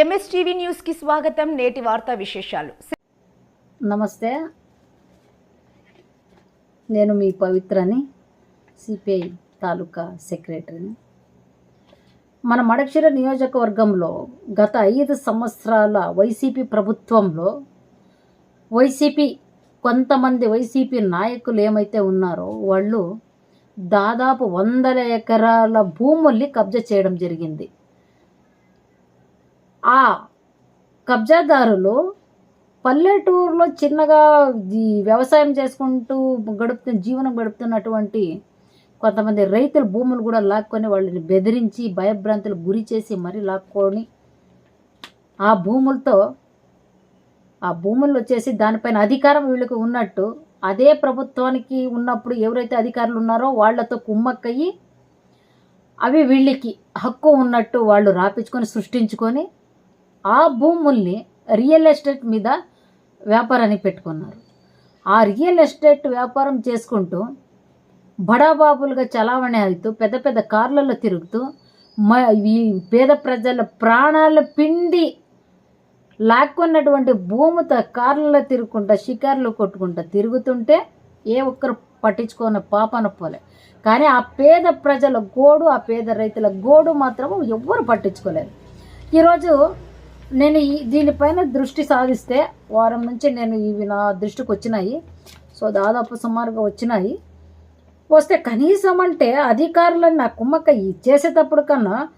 MSTV న్యూస్కి స్వాగతం. నేటి వార్తా విశేషాలు. నమస్తే. నేను మీ పవిత్రని సిపిఐ తాలూకా సెక్రటరీని. మన మడక్షిర నియోజకవర్గంలో గత ఐదు సంవత్సరాల వైసీపీ ప్రభుత్వంలో వైసీపీ కొంతమంది వైసీపీ నాయకులు ఏమైతే ఉన్నారో వాళ్ళు దాదాపు వందల ఎకరాల భూముల్ని కబ్జా చేయడం జరిగింది. ఆ కబ్జాదారులు పల్లెటూరులో చిన్నగా ఈ వ్యవసాయం చేసుకుంటూ గడుపుతున్న జీవనం గడుపుతున్నటువంటి కొంతమంది రైతుల భూములు కూడా లాక్కొని వాళ్ళని బెదిరించి భయభ్రాంతులు గురి చేసి మరీ లాక్కొని ఆ భూములతో ఆ భూములు వచ్చేసి దానిపైన అధికారం వీళ్ళకి ఉన్నట్టు అదే ప్రభుత్వానికి ఉన్నప్పుడు ఎవరైతే అధికారులు ఉన్నారో వాళ్ళతో కుమ్మక్కయ్యి అవి వీళ్ళకి హక్కు ఉన్నట్టు వాళ్ళు రాపించుకొని సృష్టించుకొని ఆ భూముల్ని రియల్ ఎస్టేట్ మీద వ్యాపారాన్ని పెట్టుకున్నారు. ఆ రియల్ ఎస్టేట్ వ్యాపారం చేసుకుంటూ బడాబాబులుగా చలావణి అవుతూ పెద్ద పెద్ద కార్లలో తిరుగుతూ మ ఈ పేద ప్రజల ప్రాణాల పిండి లాక్కున్నటువంటి భూమితో కార్లలో తిరుగుకుంటా షికార్లు కొట్టుకుంటా తిరుగుతుంటే ఏ ఒక్కరు పట్టించుకోని పాపన పోలే. కానీ ఆ పేద ప్రజల గోడు ఆ పేద రైతుల గోడు మాత్రం ఎవ్వరు పట్టించుకోలేదు. ఈరోజు నేను ఈ దీనిపైన దృష్టి సాధిస్తే వారం నుంచి నేను ఇవి నా దృష్టికి వచ్చినాయి. సో దాదాపు సుమారుగా వచ్చినాయి. వస్తే కనీసం అంటే అధికారులను నా కుమ్మక్క ఇచ్చేసేటప్పుడు కన్నా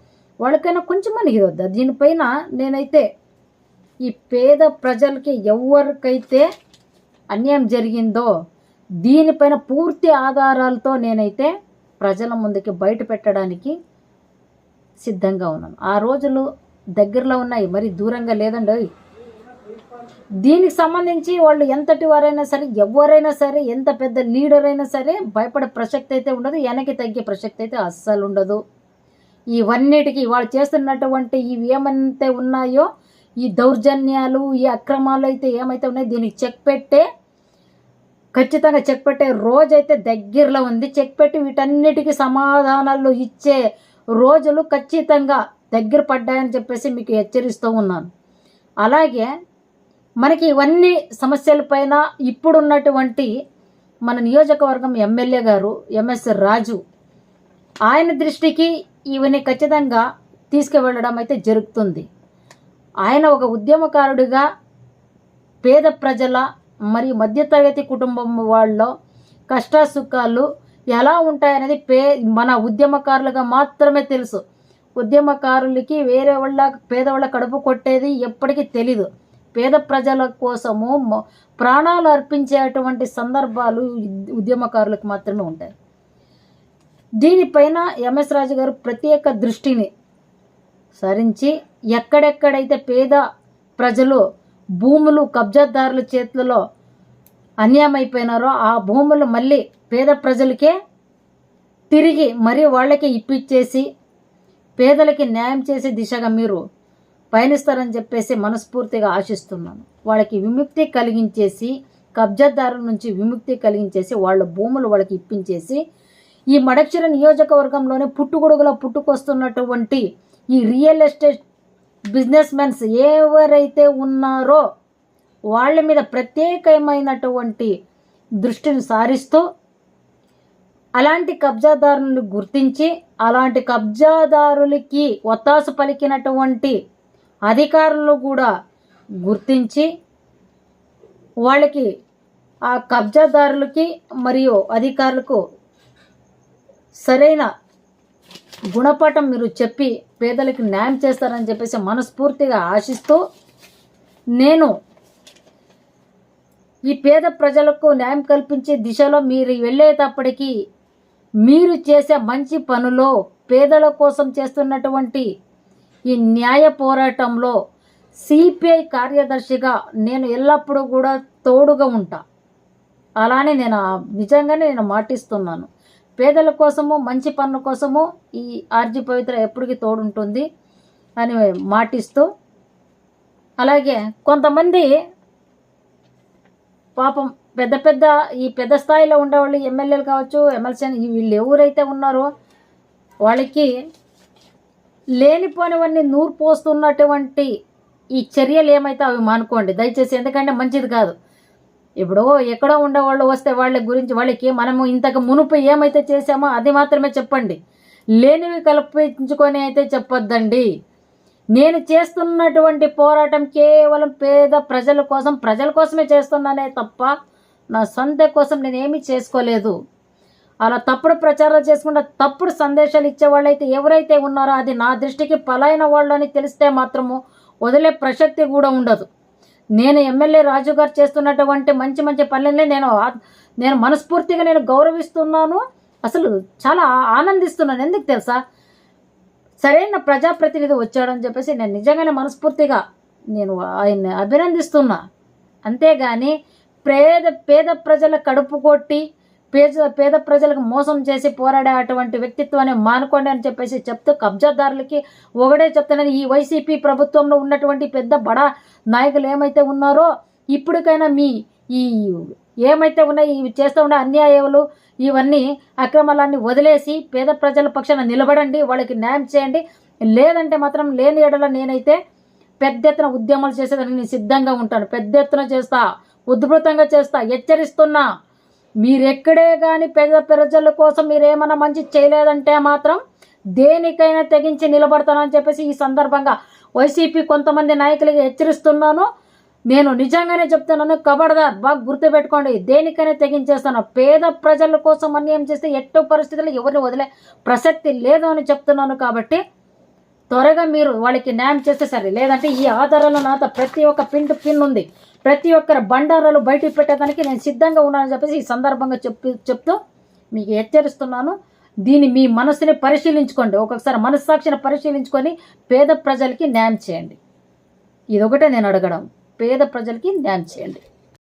వాళ్ళకైనా కొంచెం మనకి వద్దా దీనిపైన నేనైతే ఈ పేద ప్రజలకి ఎవరికైతే అన్యాయం జరిగిందో దీనిపైన పూర్తి ఆధారాలతో నేనైతే ప్రజల ముందుకి బయట పెట్టడానికి సిద్ధంగా ఉన్నాను. ఆ రోజులు దగ్గరలో ఉన్నాయి మరి దూరంగా లేదండి దీనికి సంబంధించి వాళ్ళు ఎంతటి వారైనా సరే ఎవరైనా సరే ఎంత పెద్ద లీడర్ అయినా సరే భయపడే ప్రసక్తి అయితే ఉండదు వెనక్కి తగ్గే ప్రసక్తి అయితే అస్సలు ఉండదు. ఇవన్నిటికీ వాళ్ళు చేస్తున్నటువంటి ఇవి ఏమైతే ఉన్నాయో ఈ దౌర్జన్యాలు ఈ అక్రమాలు అయితే ఏమైతే ఉన్నాయో దీనికి చెక్ పెట్టే ఖచ్చితంగా చెక్ పెట్టే రోజైతే దగ్గరలో ఉంది. చెక్ పెట్టి వీటన్నిటికీ సమాధానాలు ఇచ్చే రోజులు ఖచ్చితంగా దగ్గర పడ్డాయని చెప్పేసి మీకు హెచ్చరిస్తూ ఉన్నాను. అలాగే మనకి ఇవన్నీ సమస్యలపైన ఇప్పుడున్నటువంటి మన నియోజకవర్గం ఎమ్మెల్యే గారు ఎంఎస్ రాజు ఆయన దృష్టికి ఇవన్నీ ఖచ్చితంగా తీసుకువెళ్ళడం అయితే జరుగుతుంది. ఆయన ఒక ఉద్యమకారుడిగా పేద ప్రజల మరియు మధ్యతరగతి కుటుంబం వాళ్ళలో కష్టసుఖాలు ఎలా ఉంటాయనేది పే మన ఉద్యమకారులుగా మాత్రమే తెలుసు. ఉద్యమకారులకి వేరే వాళ్ళ పేదవాళ్ళ కడుపు కొట్టేది ఎప్పటికీ తెలీదు. పేద ప్రజల కోసము ప్రాణాలు అర్పించేటువంటి సందర్భాలు ఉద్- ఉద్యమకారులకు మాత్రమే ఉంటాయి. దీనిపైన ఎంఎస్ రాజు గారు ప్రత్యేక దృష్టిని సరించి ఎక్కడెక్కడైతే పేద ప్రజలు భూములు కబ్జాదారుల చేతులలో అన్యాయమైపోయినారో ఆ భూములు మళ్ళీ పేద ప్రజలకే తిరిగి మరి వాళ్ళకి ఇప్పించేసి పేదలకి న్యాయం చేసే దిశగా మీరు పయనిస్తారని చెప్పేసి మనస్ఫూర్తిగా ఆశిస్తున్నాను. వాళ్ళకి విముక్తి కలిగించేసి కబ్జాదారుల నుంచి విముక్తి కలిగించేసి వాళ్ళ భూములు వాళ్ళకి ఇప్పించేసి ఈ మడక్షర నియోజకవర్గంలోనే పుట్టుగొడుగులో పుట్టుకొస్తున్నటువంటి ఈ రియల్ ఎస్టేట్ బిజినెస్ మెన్స్ ఎవరైతే ఉన్నారో వాళ్ళ మీద ప్రత్యేకమైనటువంటి దృష్టిని సారిస్తూ అలాంటి కబ్జాదారులను గుర్తించి అలాంటి కబ్జాదారులకి ఒత్తాసు పలికినటువంటి అధికారులు కూడా గుర్తించి వాళ్ళకి ఆ కబ్జాదారులకి మరియు అధికారులకు సరైన గుణపాఠం మీరు చెప్పి పేదలకు న్యాయం చేస్తారని చెప్పేసి మనస్ఫూర్తిగా ఆశిస్తూ నేను ఈ పేద ప్రజలకు న్యాయం కల్పించే దిశలో మీరు వెళ్ళేటప్పటికీ మీరు చేసే మంచి పనులో పేదల కోసం చేస్తున్నటువంటి ఈ న్యాయ పోరాటంలో సిపిఐ కార్యదర్శిగా నేను ఎల్లప్పుడూ కూడా తోడుగా ఉంటా. అలానే నేను ఆ- నిజంగానే నేను మాటిస్తున్నాను. పేదల కోసము మంచి పనుల కోసము ఈ ఆర్జీ పవిత్ర ఎప్పటికీ తోడుంటుంది అని మాటిస్తూ అలాగే కొంతమంది పాపం పెద్ద పెద్ద ఈ పెద్ద స్థాయిలో ఉండేవాళ్ళు ఎమ్మెల్యేలు కావచ్చు ఎమ్మెల్సీ వీళ్ళు ఎవరైతే ఉన్నారో వాళ్ళకి లేనిపోనివన్నీ నూరు పోస్తున్నటువంటి ఈ చర్యలు ఏమైతే అవి మానుకోండి. దయచేసి ఎందుకంటే మంచిది కాదు. ఇప్పుడు ఎక్కడో ఉండేవాళ్ళు వస్తే వాళ్ళ గురించి వాళ్ళకి మనము ఇంతకు మునుపు ఏమైతే చేసామో అది మాత్రమే చెప్పండి. లేనివి కల్పించుకొని అయితే చెప్పొద్దండి. నేను చేస్తున్నటువంటి పోరాటం కేవలం పేద ప్రజల కోసం ప్రజల కోసమే చేస్తున్నానే తప్ప నా సొంత కోసం నేను ఏమీ చేసుకోలేదు. అలా తప్పుడు ప్రచారాలు చేసుకుంటే తప్పుడు సందేశాలు ఇచ్చే వాళ్ళైతే ఎవరైతే ఉన్నారో అది నా దృష్టికి పలైన వాళ్ళు అని తెలిస్తే మాత్రము వదిలే ప్రసక్తి కూడా ఉండదు. నేను ఎమ్మెల్యే రాజు గారు చేస్తున్నటువంటి మంచి మంచి పనులని నేను నేను మనస్ఫూర్తిగా నేను గౌరవిస్తున్నాను. అసలు చాలా ఆనందిస్తున్నాను. ఎందుకు తెలుసా? సరైన ప్రజాప్రతినిధి వచ్చాడని చెప్పేసి నేను నిజంగానే మనస్ఫూర్తిగా నేను ఆయన్ని అభినందిస్తున్నా. అంతేగాని పేద పేద ప్రజల కడుపు కొట్టి పేద పేద ప్రజలకు మోసం చేసి పోరాడే అటువంటి వ్యక్తిత్వాన్ని మానుకోండి అని చెప్పేసి చెప్తూ కబ్జాదారులకి ఒకటే చెప్తున్నాను. ఈ వైసీపీ ప్రభుత్వంలో ఉన్నటువంటి పెద్ద బడా నాయకులు ఏమైతే ఉన్నారో ఇప్పటికైనా మీ ఈ ఏమైతే ఉన్నాయో ఇవి చేస్తూ ఉండే అన్యాయాలు ఇవన్నీ అక్రమాలన్నీ వదిలేసి పేద ప్రజల పక్షాన నిలబడండి వాళ్ళకి న్యాయం చేయండి. లేదంటే మాత్రం లేని ఎడల నేనైతే పెద్ద ఎత్తున ఉద్యమాలు చేసేదానికి నేను సిద్ధంగా ఉంటాను. పెద్ద ఎత్తున చేస్తా ఉధృతంగా చేస్తా హెచ్చరిస్తున్నా. మీరెక్కడే కానీ పేద ప్రజల కోసం మీరేమన్నా మంచి చేయలేదంటే మాత్రం దేనికైనా తెగించి నిలబడతానని చెప్పేసి ఈ సందర్భంగా వైసీపీ కొంతమంది నాయకులకి హెచ్చరిస్తున్నాను. నేను నిజంగానే చెప్తున్నాను కబడదార్ బాగా గుర్తుపెట్టుకోండి. దేనికైనా తెగించేస్తాను. పేద ప్రజల కోసం అన్యాయం చేస్తే ఎట్టో పరిస్థితుల్లో ఎవరిని వదిలే ప్రసక్తి లేదు అని చెప్తున్నాను కాబట్టి త్వరగా మీరు వాళ్ళకి న్యాయం చేస్తే సరే. లేదంటే ఈ ఆధారాలు నాతో ప్రతి ఒక్క పిన్ టు పిన్ ఉంది. ప్రతి ఒక్కరి బండారాలు బయటికి పెట్టడానికి నేను సిద్ధంగా ఉన్నానని చెప్పేసి ఈ సందర్భంగా చెప్పి చెప్తూ మీకు హెచ్చరిస్తున్నాను. దీన్ని మీ మనసుని పరిశీలించుకోండి. ఒక్కొక్కసారి మనస్సాక్షిని పరిశీలించుకొని పేద ప్రజలకి న్యాయం చేయండి. ఇదొకటే నేను అడగడం. పేద ప్రజలకి న్యాయం చేయండి.